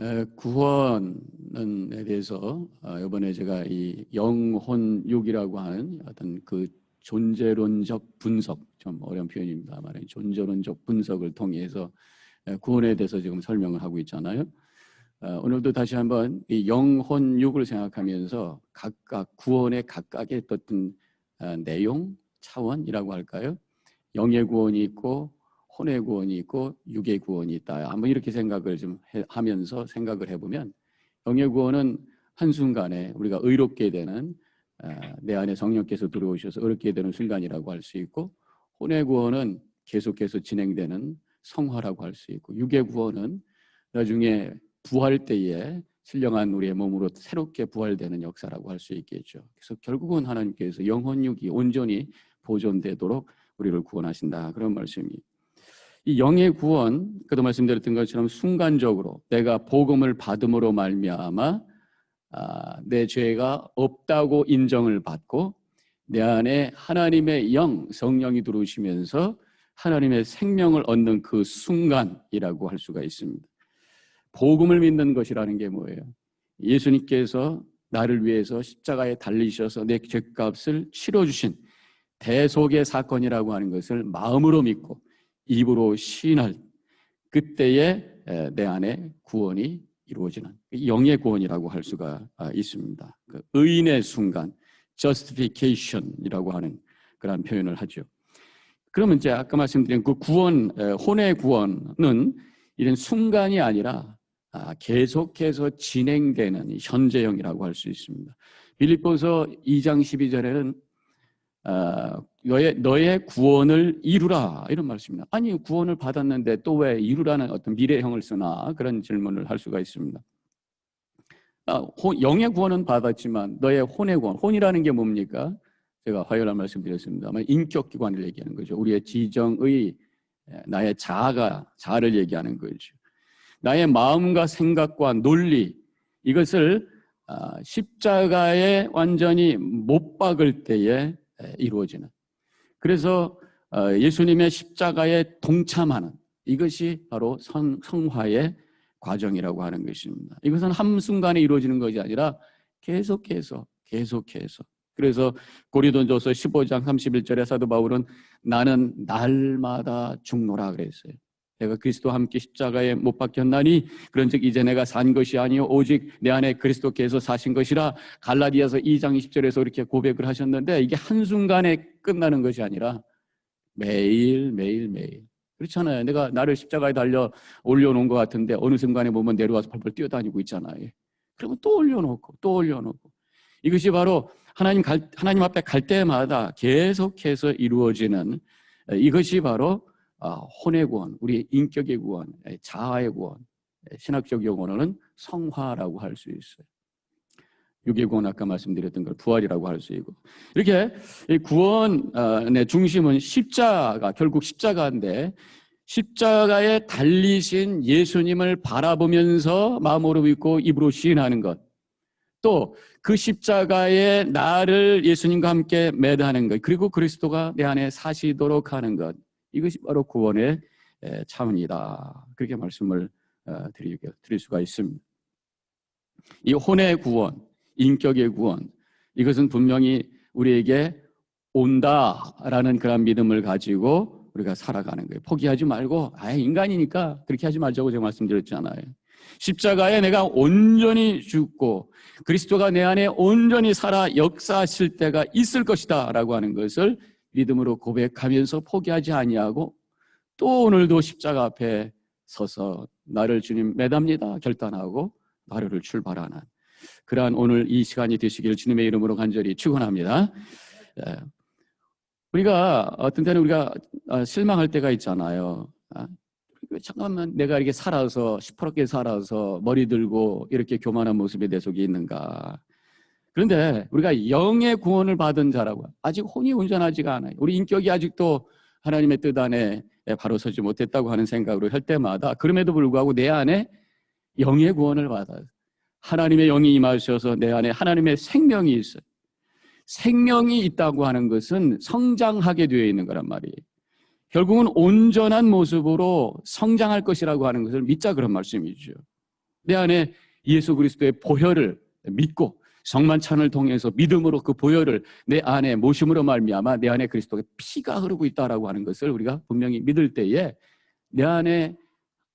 에, 구원에 대해서 어, 이번에 제가 이 영혼육이라고 하는 어떤 그 존재론적 분석 좀 어려운 표현입니다만 존재론적 분석을 통해서 에, 구원에 대해서 지금 설명을 하고 있잖아요. 어, 오늘도 다시 한번 이 영혼육을 생각하면서 각각 구원의 각각의 어떤 어, 내용 차원이라고 할까요? 영의 구원이 있고 혼의 구원이 있고 육의 구원이 있다. 한번 이렇게 생각을 좀 해, 하면서 생각을 해보면 영의 구원은 한순간에 우리가 의롭게 되는 아, 내 안에 성령께서 들어오셔서 의롭게 되는 순간이라고 할 수 있고 혼의 구원은 계속해서 진행되는 성화라고 할 수 있고 육의 구원은 나중에 부활 때에 신령한 우리의 몸으로 새롭게 부활되는 역사라고 할 수 있겠죠. 그래서 결국은 하나님께서 영혼육이 온전히 보존되도록 우리를 구원하신다. 그런 말씀이 이 영의 구원, 그도 말씀드렸던 것처럼 순간적으로 내가 복음을 받음으로 말미암아 아, 내 죄가 없다고 인정을 받고 내 안에 하나님의 영, 성령이 들어오시면서 하나님의 생명을 얻는 그 순간이라고 할 수가 있습니다. 복음을 믿는 것이라는 게 뭐예요? 예수님께서 나를 위해서 십자가에 달리셔서 내 죄값을 치러주신 대속의 사건이라고 하는 것을 마음으로 믿고 입으로 시인할 그때에 내 안에 구원이 이루어지는 영의 구원이라고 할 수가 아, 있습니다. 그 의인의 순간, justification이라고 하는 그런 표현을 하죠. 그러면 이제 아까 말씀드린 그 구원, 혼의 구원은 이런 순간이 아니라 아, 계속해서 진행되는 현재형이라고 할 수 있습니다. 빌립보서 2장 12절에는 아, 너의, 너의 구원을 이루라 이런 말씀입니다. 아니 구원을 받았는데 또 왜 이루라는 어떤 미래형을 쓰나 그런 질문을 할 수가 있습니다. 아, 혼, 영의 구원은 받았지만 너의 혼의 구원, 혼이라는 게 뭡니까? 제가 화요일날 말씀드렸습니다만 인격 기관을 얘기하는 거죠. 우리의 지정의 나의 자아가 자아를 얘기하는 거죠. 나의 마음과 생각과 논리 이것을 아, 십자가에 완전히 못 박을 때에 이루어지는 그래서 어, 예수님의 십자가에 동참하는 이것이 바로 성, 성화의 과정이라고 하는 것입니다. 이것은 한순간에 이루어지는 것이 아니라 계속해서 계속해서 그래서 고리돈조서 15장 31절에 사도 바울은 나는 날마다 죽노라 그랬어요. 내가 그리스도와 함께 십자가에 못 박혔나니 그런즉 이제 내가 산 것이 아니요 오직 내 안에 그리스도께서 사신 것이라 갈라디아서 2장 20절에서 이렇게 고백을 하셨는데 이게 한순간에 끝나는 것이 아니라 매일 매일 매일 그렇잖아요. 내가 나를 십자가에 달려 올려놓은 것 같은데 어느 순간에 보면 내려와서 펄펄 뛰어다니고 있잖아요. 그러면 또 올려놓고 또 올려놓고 이것이 바로 하나님 갈, 하나님 앞에 갈 때마다 계속해서 이루어지는 이것이 바로 아, 혼의 구원, 우리 인격의 구원, 자아의 구원, 신학적 용어로는 성화라고 할 수 있어요. 육의 구원 아까 말씀드렸던 걸 부활이라고 할 수 있고 이렇게 구원의 중심은 십자가 결국 십자가인데 십자가에 달리신 예수님을 바라보면서 마음으로 믿고 입으로 시인하는 것. 또 그 십자가에 나를 예수님과 함께 매다하는 것. 그리고 그리스도가 내 안에 사시도록 하는 것. 이것이 바로 구원의 차원이다. 그렇게 말씀을 어, 드릴 수가 있습니다. 이 혼의 구원, 인격의 구원, 이것은 분명히 우리에게 온다라는 그런 믿음을 가지고 우리가 살아가는 거예요. 포기하지 말고, 아, 인간이니까 그렇게 하지 말자고 제가 말씀드렸잖아요. 십자가에 내가 온전히 죽고 그리스도가 내 안에 온전히 살아 역사하실 때가 있을 것이다 라고 하는 것을 믿음으로 고백하면서 포기하지 아니하고 또 오늘도 십자가 앞에 서서 나를 주님 매답니다 결단하고 하루를 출발하는 그러한 오늘 이 시간이 되시기를 주님의 이름으로 간절히 축원합니다. 예. 우리가 어떤 때는 우리가 어, 실망할 때가 있잖아요. 아, 잠깐만 내가 이렇게 살아서 시퍼렇게 살아서 머리 들고 이렇게 교만한 모습이 내 속에 있는가? 그런데 우리가 영의 구원을 받은 자라고 아직 혼이 온전하지가 않아요. 우리 인격이 아직도 하나님의 뜻 안에 바로 서지 못했다고 하는 생각으로 할 때마다 그럼에도 불구하고 내 안에 영의 구원을 받아요. 하나님의 영이 임하셔서 내 안에 하나님의 생명이 있어요. 생명이 있다고 하는 것은 성장하게 되어 있는 거란 말이에요. 결국은 온전한 모습으로 성장할 것이라고 하는 것을 믿자 그런 말씀이죠. 내 안에 예수 그리스도의 보혈을 믿고 성만찬을 통해서 믿음으로 그 보혈을 내 안에 모심으로 말미암아 내 안에 그리스도의 피가 흐르고 있다라고 하는 것을 우리가 분명히 믿을 때에 내 안에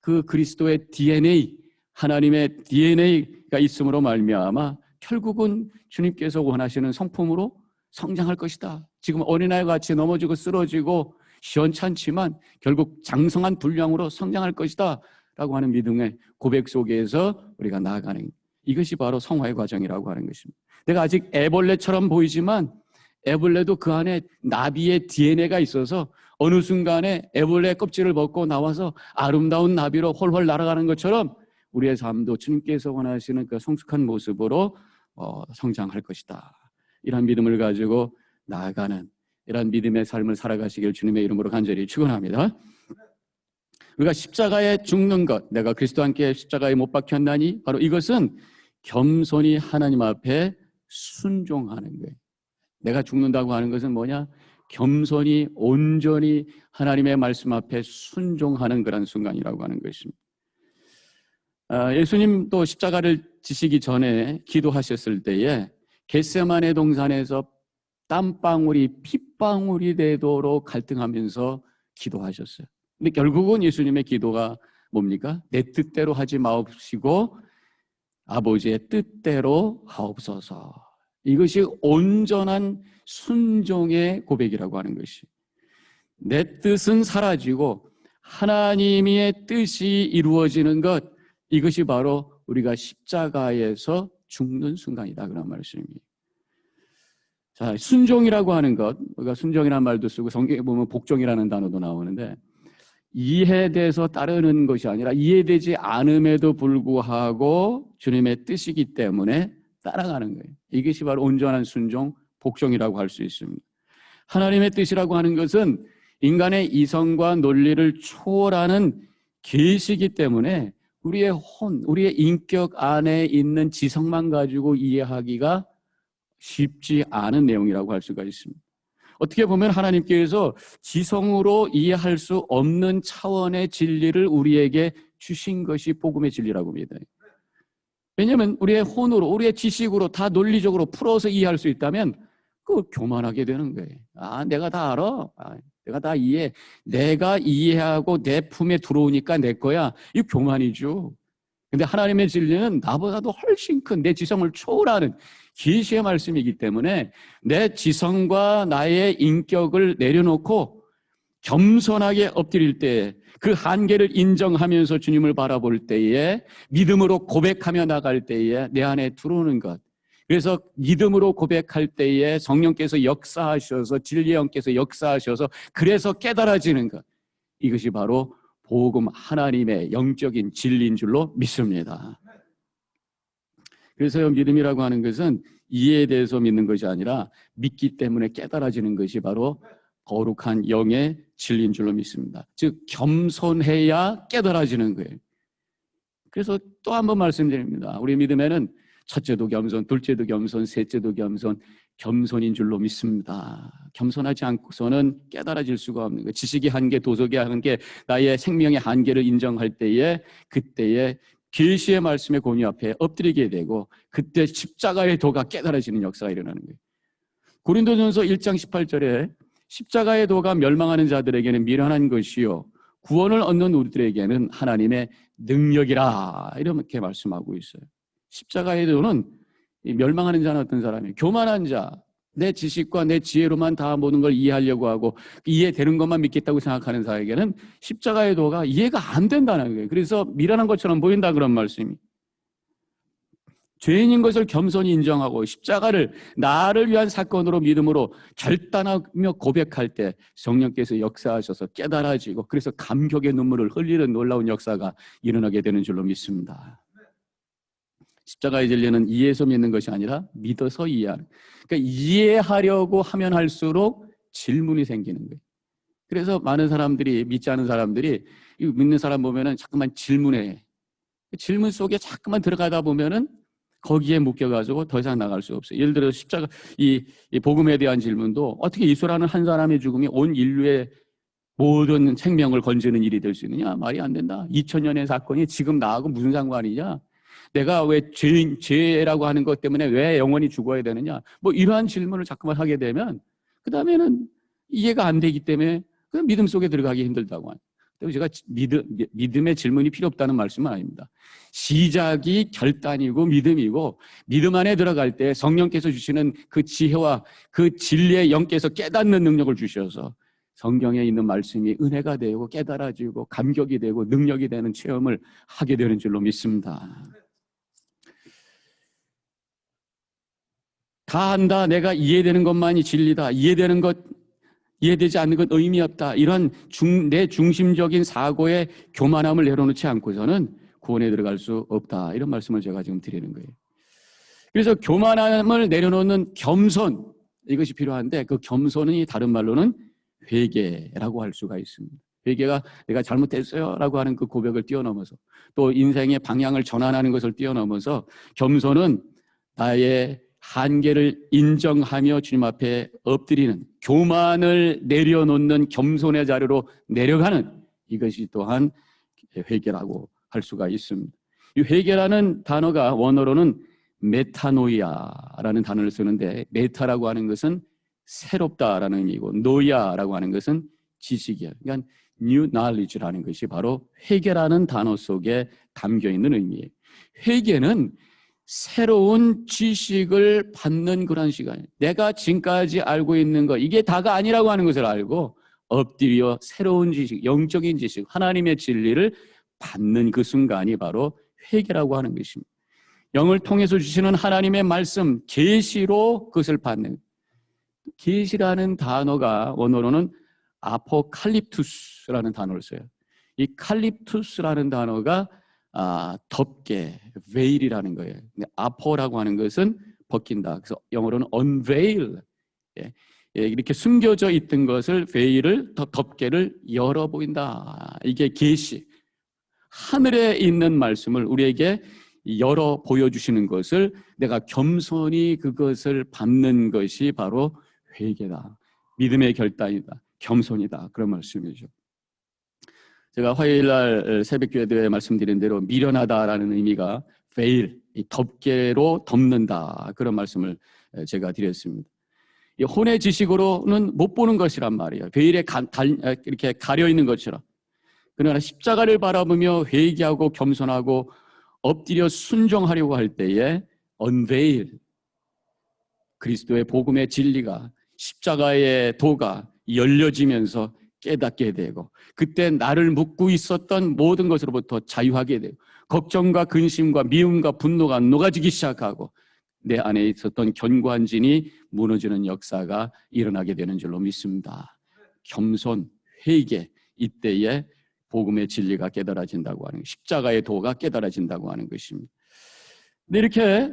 그 그리스도의 DNA 하나님의 DNA가 있음으로 말미암아 결국은 주님께서 원하시는 성품으로 성장할 것이다. 지금 어린아이 같이 넘어지고 쓰러지고 시원찮지만 결국 장성한 분량으로 성장할 것이다. 라고 하는 믿음의 고백 속에서 우리가 나아가는 이것이 바로 성화의 과정이라고 하는 것입니다. 내가 아직 애벌레처럼 보이지만 애벌레도 그 안에 나비의 DNA가 있어서 어느 순간에 애벌레 껍질을 벗고 나와서 아름다운 나비로 홀홀 날아가는 것처럼 우리의 삶도 주님께서 원하시는 그 성숙한 모습으로 어, 성장할 것이다. 이런 믿음을 가지고 나아가는 이런 믿음의 삶을 살아가시길 주님의 이름으로 간절히 축원합니다. 우리가 십자가에 죽는 것, 내가 그리스도와 함께 십자가에 못 박혔나니 바로 이것은 겸손히 하나님 앞에 순종하는 거예요. 내가 죽는다고 하는 것은 뭐냐? 겸손히 온전히 하나님의 말씀 앞에 순종하는 그런 순간이라고 하는 것입니다. 아, 예수님 또 십자가를 지시기 전에 기도하셨을 때에 겟세만의 동산에서 땀방울이 핏방울이 되도록 갈등하면서 기도하셨어요. 근데 결국은 예수님의 기도가 뭡니까? 내 뜻대로 하지 마옵시고 아버지의 뜻대로 하옵소서. 이것이 온전한 순종의 고백이라고 하는 것이. 내 뜻은 사라지고 하나님의 뜻이 이루어지는 것, 이것이 바로 우리가 십자가에서 죽는 순간이다. 그런 말씀입니다. 자, 순종이라고 하는 것, 우리가 순종이라는 말도 쓰고 성경에 보면 복종이라는 단어도 나오는데 이해돼서 따르는 것이 아니라 이해되지 않음에도 불구하고 주님의 뜻이기 때문에 따라가는 거예요. 이것이 바로 온전한 순종, 복종이라고 할 수 있습니다. 하나님의 뜻이라고 하는 것은 인간의 이성과 논리를 초월하는 계시이기 때문에 우리의 혼, 우리의 인격 안에 있는 지성만 가지고 이해하기가 쉽지 않은 내용이라고 할 수가 있습니다. 어떻게 보면 하나님께서 지성으로 이해할 수 없는 차원의 진리를 우리에게 주신 것이 복음의 진리라고 믿어요. 왜냐하면 우리의 혼으로, 우리의 지식으로 다 논리적으로 풀어서 이해할 수 있다면 그 교만하게 되는 거예요. 아, 내가 다 알아. 아, 내가 다 이해. 내가 이해하고 내 품에 들어오니까 내 거야. 이 교만이죠. 근데 하나님의 진리는 나보다도 훨씬 큰 내 지성을 초월하는 계시의 말씀이기 때문에 내 지성과 나의 인격을 내려놓고 겸손하게 엎드릴 때 그 한계를 인정하면서 주님을 바라볼 때에 믿음으로 고백하며 나갈 때에 내 안에 들어오는 것. 그래서 믿음으로 고백할 때에 성령께서 역사하셔서 진리의 영께서 역사하셔서 그래서 깨달아지는 것. 이것이 바로 복음 하나님의 영적인 진리인 줄로 믿습니다. 그래서 믿음이라고 하는 것은 이해에 대해서 믿는 것이 아니라 믿기 때문에 깨달아지는 것이 바로 거룩한 영의 진리인 줄로 믿습니다. 즉 겸손해야 깨달아지는 거예요. 그래서 또 한 번 말씀드립니다. 우리 믿음에는 첫째도 겸손, 둘째도 겸손, 셋째도 겸손, 겸손인 줄로 믿습니다. 겸손하지 않고서는 깨달아질 수가 없는 거예요. 지식의 한계, 도덕의 한계, 나의 생명의 한계를 인정할 때에 그때에 계시의 말씀의 공유 앞에 엎드리게 되고 그때 십자가의 도가 깨달아지는 역사가 일어나는 거예요. 고린도전서 1장 18절에 십자가의 도가 멸망하는 자들에게는 미련한 것이요 구원을 얻는 우리들에게는 하나님의 능력이라 이렇게 말씀하고 있어요. 십자가의 도는 멸망하는 자는 어떤 사람이에요? 교만한 자, 내 지식과 내 지혜로만 다 모든 걸 이해하려고 하고 이해되는 것만 믿겠다고 생각하는 자에게는 십자가의 도가 이해가 안 된다는 거예요. 그래서 미련한 것처럼 보인다 그런 말씀이. 죄인인 것을 겸손히 인정하고 십자가를 나를 위한 사건으로 믿음으로 결단하며 고백할 때 성령께서 역사하셔서 깨달아지고 그래서 감격의 눈물을 흘리는 놀라운 역사가 일어나게 되는 줄로 믿습니다. 십자가의 진리는 이해해서 믿는 것이 아니라 믿어서 이해하는. 그러니까 이해하려고 하면 할수록 질문이 생기는 거예요. 그래서 많은 사람들이 믿지 않은 사람들이 믿는 사람 보면은 자꾸만 질문해. 질문 속에 자꾸만 들어가다 보면은 거기에 묶여가지고 더 이상 나갈 수 없어요. 예를 들어 십자가 이, 이 복음에 대한 질문도 어떻게 이수라는 한 사람의 죽음이 온 인류의 모든 생명을 건지는 일이 될 수 있느냐 말이 안 된다. 2000년의 사건이 지금 나하고 무슨 상관이냐? 내가 왜 죄, 죄라고 하는 것 때문에 왜 영원히 죽어야 되느냐? 뭐 이러한 질문을 자꾸만 하게 되면 그 다음에는 이해가 안 되기 때문에 그 믿음 속에 들어가기 힘들다고 하는. 그리고 제가 믿음, 믿음의 질문이 필요 없다는 말씀은 아닙니다. 시작이 결단이고 믿음이고 믿음 안에 들어갈 때 성령께서 주시는 그 지혜와 그 진리의 영께서 깨닫는 능력을 주셔서 성경에 있는 말씀이 은혜가 되고 깨달아지고 감격이 되고 능력이 되는 체험을 하게 되는 줄로 믿습니다. 다 한다. 내가 이해되는 것만이 진리다. 이해되는 것, 이해되지 않는 것 의미 없다. 이런 중, 내 중심적인 사고의 교만함을 내려놓지 않고서는 구원에 들어갈 수 없다. 이런 말씀을 제가 지금 드리는 거예요. 그래서 교만함을 내려놓는 겸손, 이것이 필요한데 그 겸손이 다른 말로는 회개라고 할 수가 있습니다. 회개가 내가 잘못했어요라고 하는 그 고백을 뛰어넘어서 또 인생의 방향을 전환하는 것을 뛰어넘어서 겸손은 나의 한계를 인정하며 주님 앞에 엎드리는 교만을 내려놓는 겸손의 자리로 내려가는 이것이 또한 회개라고 할 수가 있습니다. 이 회개라는 단어가 원어로는 메타노이아라는 단어를 쓰는데 메타라고 하는 것은 새롭다라는 의미고 노야라고 하는 것은 지식이야. 그러니까 new knowledge라는 것이 바로 회개라는 단어 속에 담겨 있는 의미예요. 회개는 새로운 지식을 받는 그런 시간이에요. 내가 지금까지 알고 있는 것 이게 다가 아니라고 하는 것을 알고 엎드려 새로운 지식, 영적인 지식, 하나님의 진리를 받는 그 순간이 바로 회개라고 하는 것입니다. 영을 통해서 주시는 하나님의 말씀, 계시로 그것을 받는 계시라는 단어가 원어로는 아포칼립투스라는 단어를 써요. 이 칼립투스라는 단어가 아, 덮개, veil이라는 거예요. 근데 아포라고 하는 것은 벗긴다. 그래서 영어로는 unveil. 예. 예, 이렇게 숨겨져 있던 것을 veil을 더 덮개를 열어 보인다. 이게 계시. 하늘에 있는 말씀을 우리에게 열어 보여주시는 것을 내가 겸손히 그것을 받는 것이 바로 회개다. 믿음의 결단이다. 겸손이다. 그런 말씀이죠. 제가 화요일 날 새벽 기도에 말씀드린 대로 미련하다라는 의미가 veil, 덮개로 덮는다. 그런 말씀을 제가 드렸습니다. 이 혼의 지식으로는 못 보는 것이란 말이에요. 베일에 가, 달, 이렇게 가려 있는 것처럼. 그러나 십자가를 바라보며 회개하고 겸손하고 엎드려 순종하려고 할 때에 unveil 그리스도의 복음의 진리가 십자가의 도가 열려지면서 깨닫게 되고 그때 나를 묻고 있었던 모든 것으로부터 자유하게 되고 걱정과 근심과 미움과 분노가 녹아지기 시작하고 내 안에 있었던 견고한 진이 무너지는 역사가 일어나게 되는 줄로 믿습니다. 겸손, 회개 이때에 복음의 진리가 깨달아진다고 하는 십자가의 도가 깨달아진다고 하는 것입니다. 근데 이렇게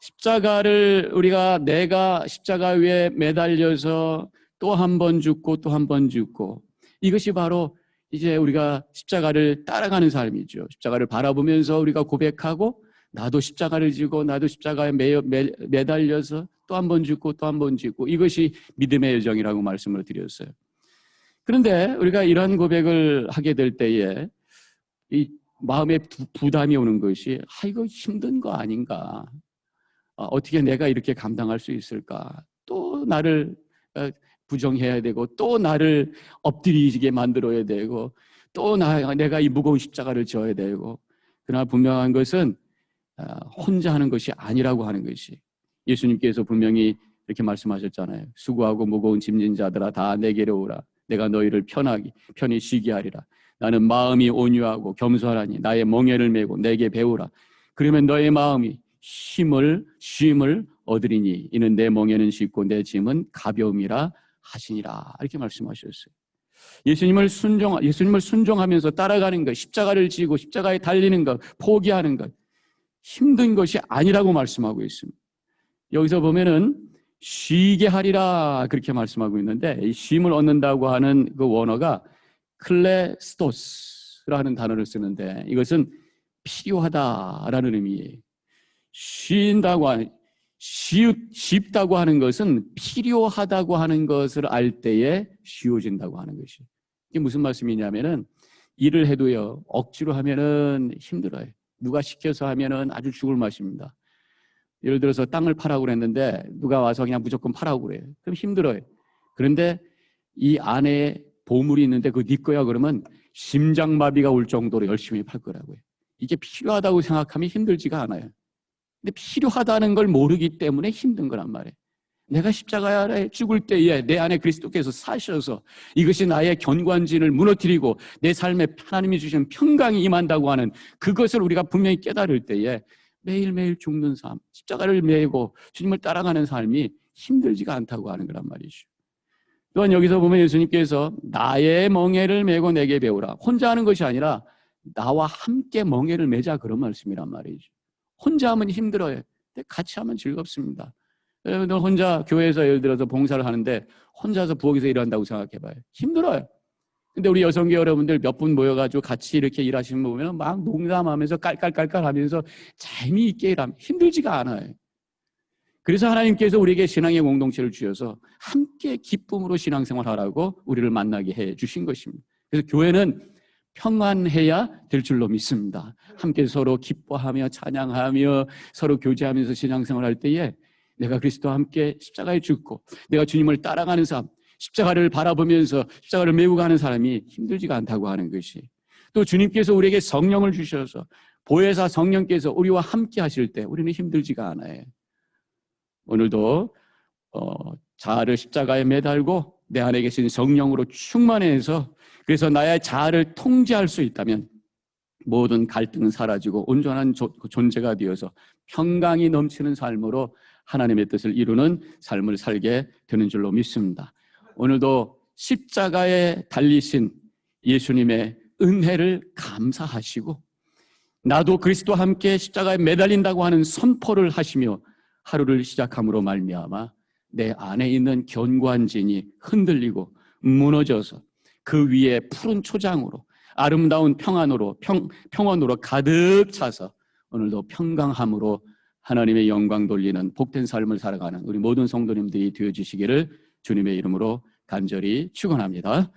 십자가를 우리가 내가 십자가 위에 매달려서 또 한 번 죽고 또 한 번 죽고 이것이 바로 이제 우리가 십자가를 따라가는 삶이죠. 십자가를 바라보면서 우리가 고백하고 나도 십자가를 지고 나도 십자가에 매, 매, 매달려서 또 한 번 죽고 또 한 번 죽고 이것이 믿음의 여정이라고 말씀을 드렸어요. 그런데 우리가 이러한 고백을 하게 될 때에 이 마음에 부담이 오는 것이 아 이거 힘든 거 아닌가 어, 어떻게 내가 이렇게 감당할 수 있을까? 또 나를 어, 부정해야 되고 또 나를 엎드리게 만들어야 되고 또 나, 내가 이 무거운 십자가를 져야 되고 그러나 분명한 것은 어, 혼자 하는 것이 아니라고 하는 것이 예수님께서 분명히 이렇게 말씀하셨잖아요. 수고하고 무거운 짐진 자들아 다 내게로 오라. 내가 너희를 편하게 편히 쉬게 하리라. 나는 마음이 온유하고 겸손하니 나의 멍에를 메고 내게 배우라. 그러면 너의 마음이 힘을 쉼을 얻으리니 이는 내 멍에는 쉽고 내 짐은 가벼움이라 하시니라 이렇게 말씀하셨어요. 예수님을 순종 예수님을 순종하면서 따라가는 것, 십자가를 지고 십자가에 달리는 것, 포기하는 것 힘든 것이 아니라고 말씀하고 있습니다. 여기서 보면은 쉬게 하리라 그렇게 말씀하고 있는데 이 쉼을 얻는다고 하는 그 원어가 클레스토스라는 단어를 쓰는데 이것은 필요하다라는 의미예요. 쉰다고 쉽 다고 하는 것은 필요하다고 하는 것을 알 때에 쉬워진다고 하는 것이. 이게 무슨 말씀이냐면은 일을 해도요 억지로 하면은 힘들어요. 누가 시켜서 하면은 아주 죽을 맛입니다. 예를 들어서 땅을 파라고 그랬는데 누가 와서 그냥 무조건 파라고 그래요. 그럼 힘들어요. 그런데 이 안에 보물이 있는데 그거 네 거야 그러면 심장마비가 올 정도로 열심히 팔 거라고요. 이게 필요하다고 생각하면 힘들지가 않아요. 근데 필요하다는 걸 모르기 때문에 힘든 거란 말이에요. 내가 십자가 아래 죽을 때에 내 안에 그리스도께서 사셔서 이것이 나의 견관진을 무너뜨리고 내 삶에 하나님이 주신 평강이 임한다고 하는 그것을 우리가 분명히 깨달을 때에 매일매일 죽는 삶, 십자가를 메고 주님을 따라가는 삶이 힘들지가 않다고 하는 거란 말이죠. 또한 여기서 보면 예수님께서 나의 멍에를 메고 내게 배우라. 혼자 하는 것이 아니라 나와 함께 멍에를 매자 그런 말씀이란 말이죠. 혼자 하면 힘들어요. 같이 하면 즐겁습니다. 여러분들 혼자 교회에서 예를 들어서 봉사를 하는데 혼자서 부엌에서 일한다고 생각해 봐요. 힘들어요. 근데 우리 여성교 여러분들 몇 분 모여가지고 같이 이렇게 일하시는 거 보면 막 농담하면서 깔깔깔깔 하면서 재미있게 일하면 힘들지가 않아요. 그래서 하나님께서 우리에게 신앙의 공동체를 주셔서 함께 기쁨으로 신앙생활 하라고 우리를 만나게 해 주신 것입니다. 그래서 교회는 평안해야 될 줄로 믿습니다. 함께 서로 기뻐하며 찬양하며 서로 교제하면서 신앙생활 할 때에 내가 그리스도와 함께 십자가에 죽고 내가 주님을 따라가는 삶, 십자가를 바라보면서 십자가를 메고 가는 사람이 힘들지가 않다고 하는 것이 또 주님께서 우리에게 성령을 주셔서 보혜사 성령께서 우리와 함께 하실 때 우리는 힘들지가 않아요. 오늘도 어, 자아를 십자가에 매달고 내 안에 계신 성령으로 충만해서 그래서 나의 자아를 통제할 수 있다면 모든 갈등은 사라지고 온전한 조, 존재가 되어서 평강이 넘치는 삶으로 하나님의 뜻을 이루는 삶을 살게 되는 줄로 믿습니다. 오늘도 십자가에 달리신 예수님의 은혜를 감사하시고 나도 그리스도와 함께 십자가에 매달린다고 하는 선포를 하시며 하루를 시작함으로 말미암아 내 안에 있는 견관진이 흔들리고 무너져서 그 위에 푸른 초장으로 아름다운 평안으로 평, 평원으로 가득 차서 오늘도 평강함으로 하나님의 영광 돌리는 복된 삶을 살아가는 우리 모든 성도님들이 되어 주시기를 주님의 이름으로 간절히 축원합니다.